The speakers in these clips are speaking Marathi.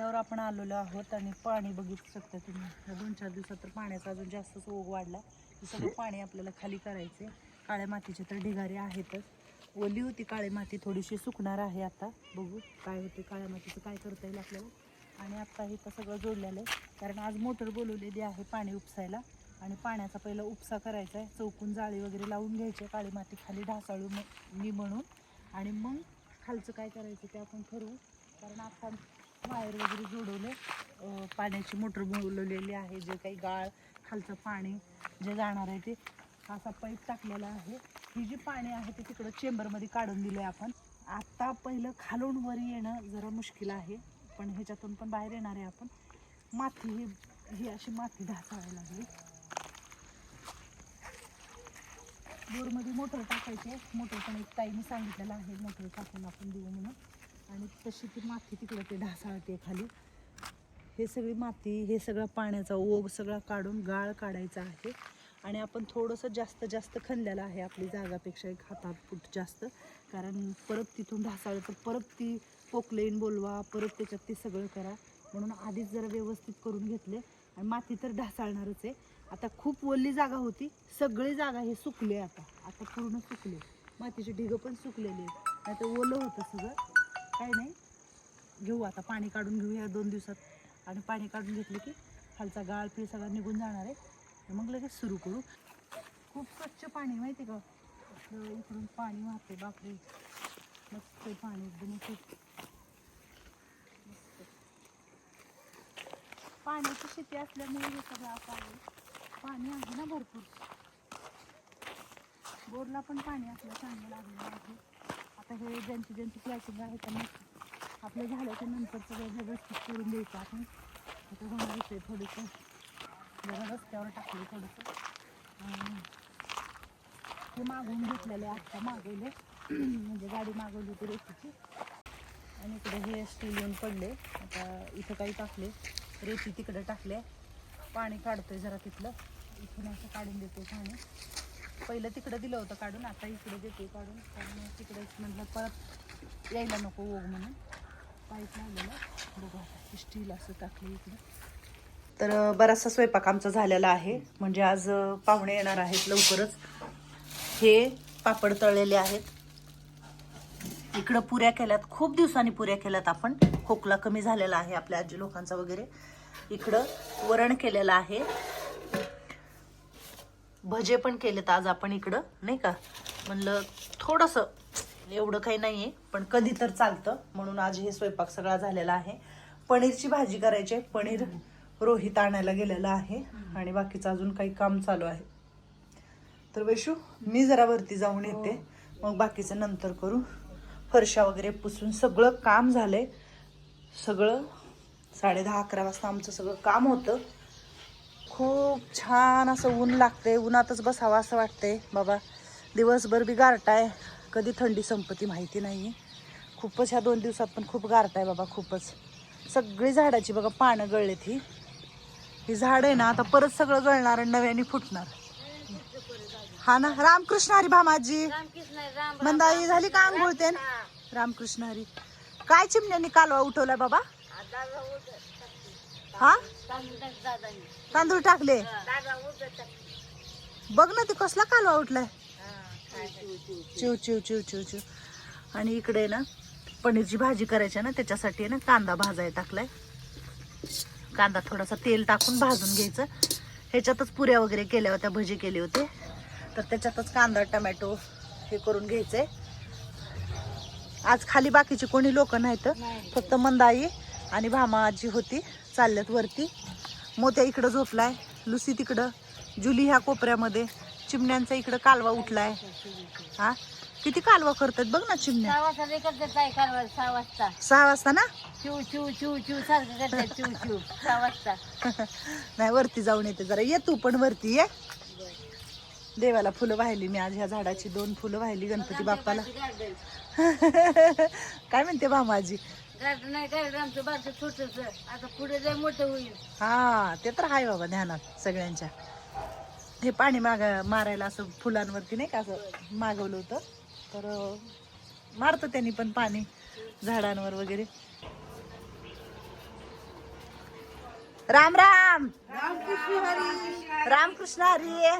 जागेवर आपण आलेलो आहोत आणि पाणी बघितू शकता तुम्ही. ह्या दोन चार दिवसात तर पाण्याचा अजून जास्तच ओघ वाढला. हे सगळं पाणी आपल्याला खाली करायचे काळ्या मातीचे तर ढिगारे आहेतच. ओली होती काळी माती थोडीशी सुकणार आहे आता. बघू काय होते काळ्या मातीचं काय करता येईल आपल्याला. आणि आता हे तर सगळं जोडलेलं आहे. कारण आज मोटर बोलवलेली आहे पाणी उपसायला. आणि पाण्याचा पहिला उपसा करायचा आहे. चौकून जाळी वगैरे लावून घ्यायची काळी माती खाली ढासाळू मी म्हणून. आणि मग खालचं काय करायचं ते आपण ठरवू. कारण आता वायर वगैरे जोडवले. पाण्याची मोटर बोलवलेली आहे जे काही गाळ खालचं पाणी जे जाणार आहे ते. असा पाईप टाकलेला आहे. ही जी पाणी आहे ते तिकडं चेंबरमध्ये काढून दिलं आहे आपण. आता पहिलं खालून वर येणं जरा मुश्किल आहे पण ह्याच्यातून पण बाहेर येणार आहे आपण. माती ही ही अशी माती ढासावी लागली. बोरमध्ये मोटर टाकायचे. मोटर पण एक ताईने सांगितलेलं आहे मोटर टाकायला आपण देऊ म्हणून. आणि तशी ती माती तिकडं ते ढासाळते खाली. हे सगळी माती हे सगळं पाण्याचा ओघ सगळा काढून गाळ काढायचा आहे. आणि आपण थोडंसं जास्त जास्त खणलेलं आहे आपली जागापेक्षा एक हातात फूट जास्त. कारण परत तिथून ढासाळलं तर परत ती पोकलेन बोलवा परत त्याच्यात ते सगळं करा. म्हणून आधीच जरा व्यवस्थित करून घेतले. आणि माती तर ढासाळणारच आहे. आता खूप ओल्ली जागा होती. सगळी जागा हे सुकले आता. आता पूर्ण सुकले. मातीचे ढिगं पण सुकलेले आहेत. नाही तर ओलं होतं सगळं. काही नाही. घेऊ आता पाणी काढून घेऊया दोन दिवसात. आणि पाणी काढून घेतलं की खालचा गाळ पी सगळा निघून जाणार आहे. मग लगेच सुरू करू. खूप स्वच्छ पाणी माहिती का? इकडून पाणी वाहते बापरे. मस्त पाणी एकदम खूप पाण्याची शेती असल्यामुळे हे सगळं असं आहे. पाणी आहे ना भरपूर. बोरला पण पाणी आपलं चांगलं लागलेलं आहे. आता हे ज्यांची ज्यांची प्लॅटिंग आहे त्यांना आपल्या झाल्याच्यानंतर सगळं व्यवस्थित करून द्यायचं आपण. आता होणार आहे थोडंसं. जरा रस्त्यावर टाकलं थोडंसं. हे मागवून घेतलेले आत्ता मागवले. म्हणजे गाडी मागवली होती रेतीची. आणि इकडे हे स्टील येऊन पडले. आता इथं काही टाकले. रेती तिकडे टाकले पाणी काढतोय जरा तिथलं. इथून असं काढून देते पाणी. पहिलं तिकडं दिलं होतं काढून आता इकडे देते काढून. कारण म्हटलं परत यायला नको ओघ म्हणून. पाईप लागलेलं बघू आता स्टील असं टाकलं इकडे. तर बराचसा स्वयंपाक आमचा झालेला आहे. म्हणजे आज पाहुणे येणार आहेत लवकरच. हे पापड तळलेले आहेत. इकडं पुऱ्या केल्यात. खूप दिवसांनी पुऱ्या केल्यात आपण. खोकला कमी झालेला आहे आपल्या आजी लोकांचा वगैरे. इकडं वरण केलेलं आहे. भजे पण केलेत आज आपण इकडं नाही का? म्हणलं थोडंसं एवढं काही नाही आहे पण कधी तर चालतं. म्हणून आज हे स्वयंपाक सगळा झालेला आहे. पनीरची भाजी करायची आहे. पनीर रोहित आणायला गेलेला आहे. आणि बाकीचं अजून काही काम चालू आहे. तर वैशू मी जरा वरती जाऊन येते. मग बाकीचं नंतर करू. फरशा वगैरे पुसून सगळं काम झालंय. सगळं साडे दहा अकरा वाजता आमचं सगळं काम होतं. खूप छान असं ऊन लागतंय. उन्हातच बसावं असं वाटतंय. बाबा दिवसभर बी गारटा आहे कधी थंडी संपती माहिती नाही खूपच ह्या दोन दिवसात पण खूप गारटा आहे बाबा खूपच. सगळी झाडाची बघा पानं गळलेत ही. ही झाड आहे ना आता परत सगळं गळणार आणि नव्याने फुटणार. हा ना रामकृष्ण हरी भामाजी मंदाई झाली का आंघोळ ते रामकृष्ण हरी. काय चिमण्यानी कालवा उठवलाय बाबा? हा? तांदूळ टाकले? बघ ना ते कसला कालवा उठलाय. चिव चिव चिव चिव चिव. आणि इकडे ना पनीरची भाजी करायची आहे ना त्याच्यासाठी ना कांदा भाजाय टाकलाय. कांदा थोडासा तेल टाकून भाजून घ्यायचं. ह्याच्यातच पुऱ्या वगैरे केल्या होत्या भजी केले होते. तर त्याच्यातच कांदा टमॅटो हे करून घ्यायचंय. आज खाली बाकीची कोणी लोक नाहीत. फक्त मंदाई आणि भामा आजी होती. चालल्यात वरती. मोत्या इकडं झोपलाय लुसी तिकडं. जुली ह्या कोपऱ्यामध्ये. चिमण्यांचा इकडं कालवा उठलाय. हा? किती कालवा करतात बघ ना चिमण्या. सहा वाजता करतात काय कारभार सहा वाजता. सहा वाजता ना? चिव चिव चिव चिव सारखं करतात चिव चिव सहा वाजता. नाही वरती जाऊन येते जरा. ये तू पण वरती ये. देवाला फुलं वाहिली मी आज. ह्या झाडाची दोन फुलं वाहिली गणपती बाप्पाला. काय म्हणते भामाजी? नाही आमचं बारसं छोटस. आता पुढे जाय मोठं होईल. हा ते तर आहे बाबा ध्यानात सगळ्यांच्या. हे पाणी माग मारायला असं फुलांवरती नाही का असं मागवलं होतं? तर मारतं त्यांनी पण पाणी झाडांवर वगैरे. राम राम! रामकृष्ण हरी!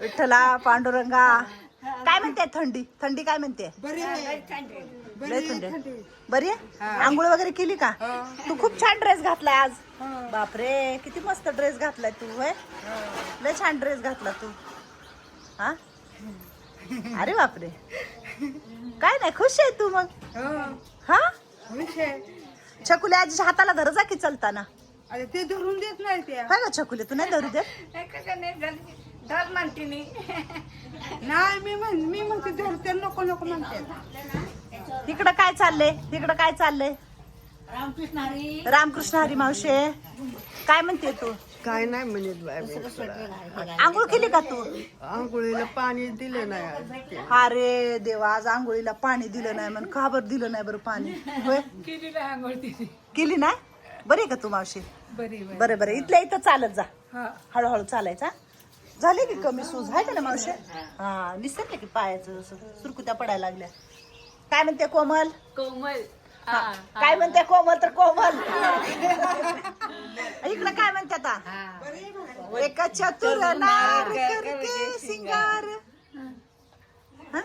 विठ्ठला पांडुरंगा! काय म्हणते थंडी? थंडी काय म्हणते? लय थंडी आहे. बरी आहे? आंघोळ वगैरे केली का? तू खूप छान ड्रेस घातलाय आज. बापरे किती मस्त ड्रेस घातलाय तू होय? लय छान ड्रेस घातला तू. हा? अरे बापरे. काय नाही खुश आहे तू मग. हा. छकुले आजीच्या हाताला धर जा की चलताना. अरे ते धरून देत नाही ते काय ग छकुले? तू नाही धरू देत? धर म्हणते मी. नाही मी म्हण मी म्हणते धरते नको नको म्हणते. तिकडं काय चाललंय? तिकडं काय चाललंय? रामकृष्ण हरी. रामकृष्ण हरी मावशे. काय म्हणते तू? काय नाही म्हणत बाय मी. आंघोळ केली का तू? आंघोळीला पाणी दिले नाही आज. ते. अरे देवा आज आंघोळीला पाणी दिलं नाही म्हण. का बरं दिलं नाही बरं पाणी? होय? केली ना बरी आहे का तू मावशी? बरी बरं. बरं इथल्या इथं चालत जा. हळूहळू चालायचा झाले की कमी सूज? आहे का ना मावशी? हा निसरले की पायाचं असं सुरकुत्या पडायला लागल्या. काय म्हणते कोमल? कोमल. हा. काय म्हणते कोमल तर कोमल. इकडं काय म्हणते आता? एक चतुर नार सिंगार. हा?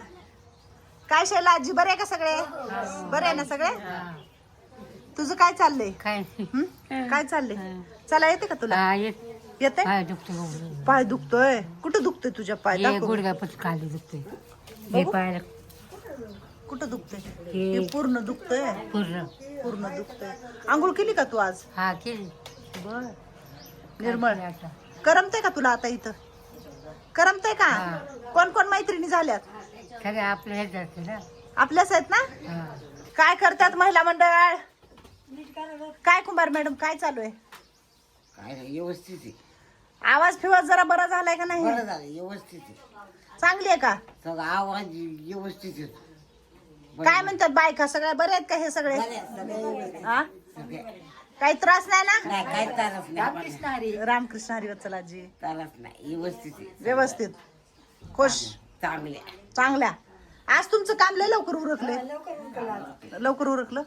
काय शैला आजी बरे आहे का सगळे? बरे आहे ना सगळे? तुझं काय चाललंय? काय? हं? काय चाललंय? चला येते का तुला? हा येत. येते काय दुखतो पाय दुखतोय? कुठं दुखतोय तुझ्या पाय हे दाखव. गुडघ्यापासून खाली दुखतोय. हे पाय कुठं दुखतोय? हे- हे पूर्ण दुखतोय? पूर्ण. पूर्ण दुखतोय. आंघोळ केली का तू आज? हा केली. बर. निर्मळ. आता? करमतय का तुला आता इथं? करमतय का? हा. कोण कोण मैत्रिणी झाल्यात? सगळे आपल्या ह्यात जाते ना? आपल्याच आहेत ना? हा. काय करतात महिला मंडळ? काय कुंभार मॅडम काय चालू आहे? काय नाही व्यवस्थित आहे. आवाज फिवाज जरा बरा झालाय का नाही? बरं झालं व्यवस्थित आहे. चांगली आहे का? सगळं आवाज व्यवस्थित येतो काय म्हणतात बायका सगळ्या बऱ्या आहेत का हे सगळे? हा काही त्रास नाही ना? नाही काय त्रास नाही. रामकृष्ण हरी. वत्सलाजी त्रास नाही व्यवस्थित आहे. व्यवस्थित. खुश? चांगले. चांगल्या. आज तुमचं काम लय लवकर उरकले. लवकर उरकलं?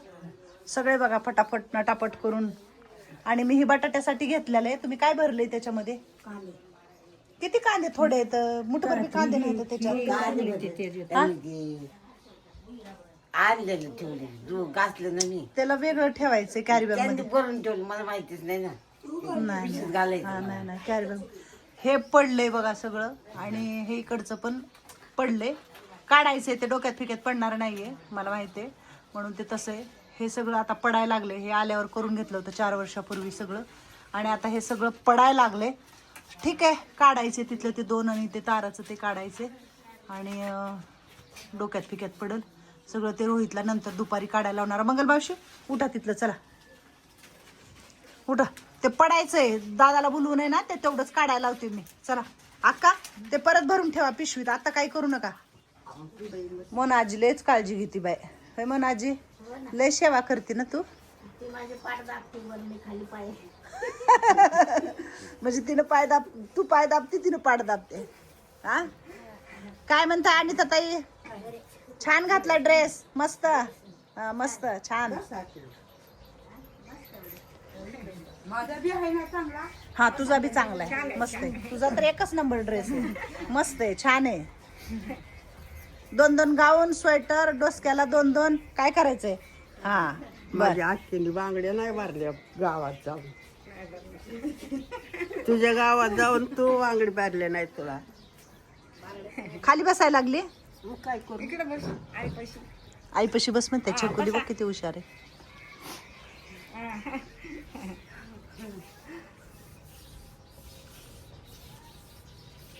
सगळे बघा फटाफट नटापट करून. आणि मी ही बटाट्यासाठी घेतलेलं आहे. तुम्ही काय भरले त्याच्यामध्ये? किती कांदे थोडे आहेत? मुठभर बी कांदे नाही त्याच्यात. हा? आणलेलं ठेवले घासलं ना मी. त्याला वेगळं ठेवायचं कॅरी बॅग त्यांनी मध्ये. करून ठेवलं मला माहितीच नाही ना. नाही पिशवीत हा, घालायचं. नाही नाही. कॅरी बॅग हे पडलंय बघा सगळं. आणि हे इकडचं पण पडलंय. काढायचंय ते डोक्यात फिक्यात पडणार नाहीये मला माहिती आहे म्हणून ते तसं आहे. हे सगळं आता पडायला लागले. हे आल्यावर करून घेतलं होतं चार वर्षापूर्वी सगळं. आणि आता हे सगळं पडायला लागले. ठीक आहे काढायचे तिथलं ते दोन आणि ते ताराचं ते काढायचे. आणि डोक्यात फिक्यात पडल. सगळं ते रोहितला नंतर दुपारी काढायला लावणार. मंगलबावशी उठा तिथलं चला. उठा. ते पडायचंय. दादाला बोलवू नये ना ते तेवढंच काढायला लावते मी. चला. अक्का ते परत भरून ठेवा पिशवीत. आता काही करू नका. मोनाजी लयच काळजी घेते बाय होय मोनाजी? लय सेवा करते ना तू? म्हणजे तिनं पाय दाब तू पाय दाबते तिनं पाड दाबते. हा? काय म्हणता आणि ताई? छान घातला ड्रेस. मस्त. हा, मस्त. छान. माझा बी आहे ना चांगला? हा तुझा बी चांगला आहे. मस्त आहे. तुझा तर एकच नंबर ड्रेस आहे. मस्त आहे. छान आहे. दोन दोन गाऊन स्वेटर डोसक्याला दोन दोन. काय करायचंय? हा बर. माझ्या आजची बांगड्या नाही मारल्या गावात जाऊन. तुझ्या गावात जाऊन तू बांगडी मारल्या नाही तुला. खाली बसायला लागली? मग काय करू? आईपाशी. बस म्हणते छकुली बघ किती हुशार आहे.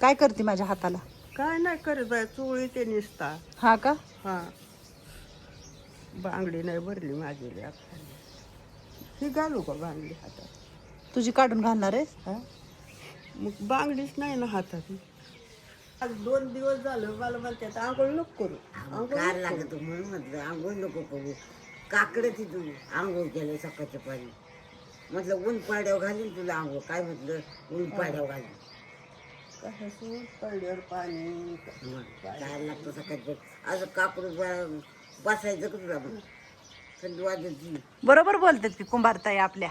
काय करते माझ्या हाताला? काय नाही करत बाय चोळी ते निसता. हा का? हा. बांगडी नाही भरली माझी ही घालू का बांगडी हातात? तुझी काढून घालणार आहे हा? मग बांगडीच नाही ना हातात. आज दोन दिवस झालं मला म्हणतात आंघोळ नको करू. आंघोळ गार लागत म्हणून म्हटलं आंघोळ नको करू. काकडं तिथून आंघोळ केलं सकाळच्या पाणी म्हटलं ऊन पाड्यावर घालीन तुला आंघोळ. काय म्हटलं ऊन पाड्यावर घालीन. पडल्यावर पाणी लागतं असं कापड ब- बसायचं थंडी बरोबर बोलतात की कुंभारताई आपल्या.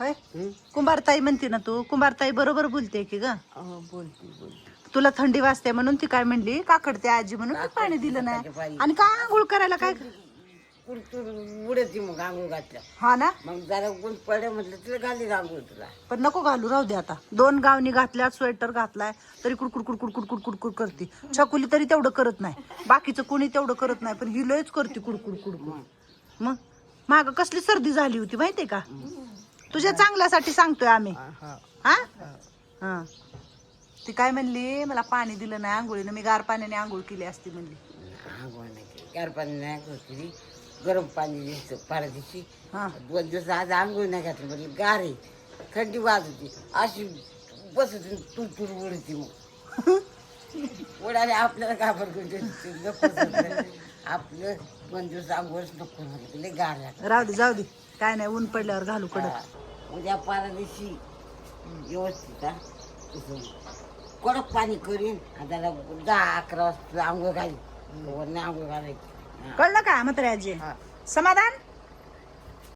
होय? हं? कुंभारताई म्हणते ना तू कुंभारताई बरोबर बोलते की ग. अहो, बोलते बोलते. तुला थंडी वाजते म्हणून ती काय म्हणली? काकडते आजी म्हणून मी पाणी दिलं नाही. आणि काय आंघोळ करायला काय? कुरतूर उडती मग आंघोळ घातल्या. हा ना? मग जरा म्हटलं तुला घाली आंघोळ तुला. पण नको घालू राहू दे आता. दोन गावनी घातल्यात स्वेटर घातलाय तरी कुडकुड कुडकुड कुडकुड कुडकुड करते. छकुली तरी तेवढं करत नाही. बाकीचं कोणी तेवढं करत नाही पण ही लयच करते कुडकुड कुडकुड मग? माग कसली सर्दी झाली होती माहितीये का? तुझ्या चांगल्यासाठी सांगतोय आम्ही. हा? हा. ती काय म्हणली मला पाणी दिलं नाही आंघोळीनं. मी गार पाण्याने आंघोळ केली असती म्हणली. आंघोळ नाही केली. गार पाणी नाही होती गरम पाणी द्यायचं पारादिशी. हा. दोन दिवस आज आंघोळ नाही घातली म्हटलं गार आहे थंडी वाजती अशी बसत तू तूर उडती मग. उडाले आपल्याला घाबर नको आपलं दोन दिवस आंघोळच नको म्हटलं लय गार लागतं राहू दे जाऊ दे. काय नाही ऊन पडल्यावर घालू कडक. उद्या पारादिशी. व्यवस्थित हा. तसं. कडक पाणी करीन आणि त्याला दहा अकरा वाजता आंघोळ घालीन. वरनं आंघोळ घालायची. कळलं का म्हातारे आजी समाधान?